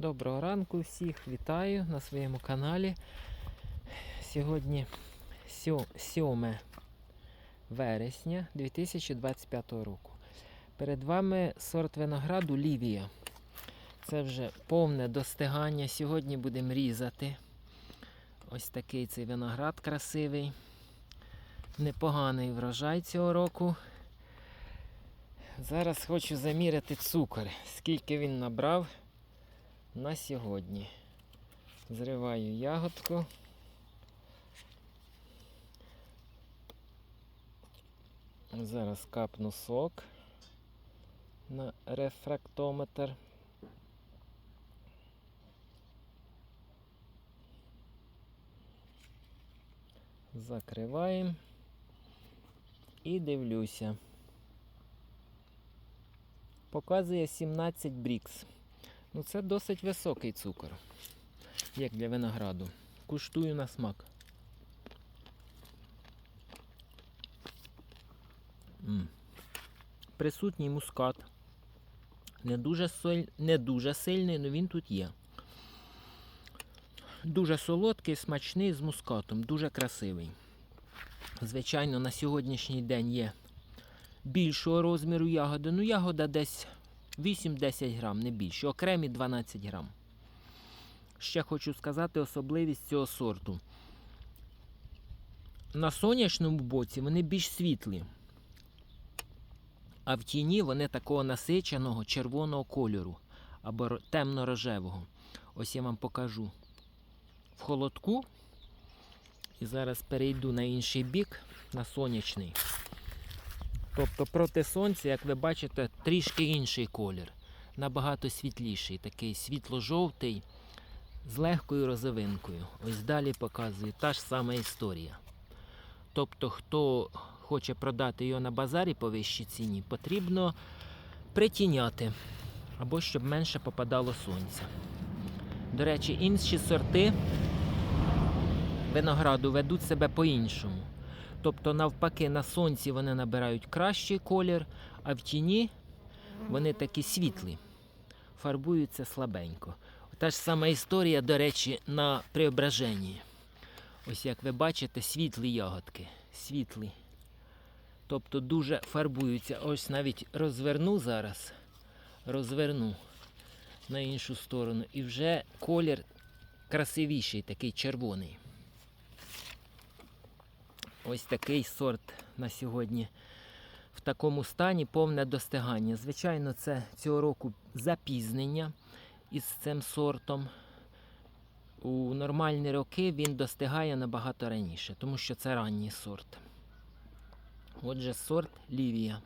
Доброго ранку всіх вітаю на своєму каналі. Сьогодні 7 вересня 2025 року. Перед вами сорт винограду Лівія. Це вже повне достигання. Сьогодні будемо різати. Ось такий цей виноград красивий. Непоганий врожай цього року. Зараз хочу заміряти цукор, скільки він набрав на сьогодні. Зриваю ягодку. Зараз капну сок на рефрактометр. Закриваємо і дивлюся. Показує 17 брікс. Ну, це досить високий цукор, як для винограду. Куштую на смак. М. Присутній мускат. Не дуже, соль... Не дуже сильний, але він тут є. Дуже солодкий, смачний з мускатом, дуже красивий. Звичайно, на сьогоднішній день є більшого розміру ягоди. Ну, ягода десь 8-10 грам, не більше. Окремі 12 грам. Ще хочу сказати особливість цього сорту. На сонячному боці вони більш світлі. А в тіні вони такого насиченого червоного кольору або темно-рожевого. Ось я вам покажу в холодку. І зараз перейду на інший бік, на сонячний. Тобто проти сонця, як ви бачите, трішки інший колір. Набагато світліший, такий світло-жовтий, з легкою розовинкою. Ось далі показую та ж сама історія. Тобто, хто хоче продати його на базарі по вищій ціні, потрібно притіняти або щоб менше попадало сонця. До речі, інші сорти винограду ведуть себе по-іншому. Тобто, навпаки, на сонці вони набирають кращий колір, а в тіні вони такі світлі, фарбуються слабенько. Та ж сама історія, до речі, на преображенні. Ось як ви бачите, світлі ягодки. Світлі. Тобто дуже фарбуються. Ось навіть розверну зараз. Розверну на іншу сторону. І вже колір красивіший, такий червоний. Ось такий сорт на сьогодні в такому стані повне достигання. Звичайно, це цього року запізнення із цим сортом. У нормальні роки він достигає набагато раніше, тому що це ранній сорт. Отже, сорт Лівія.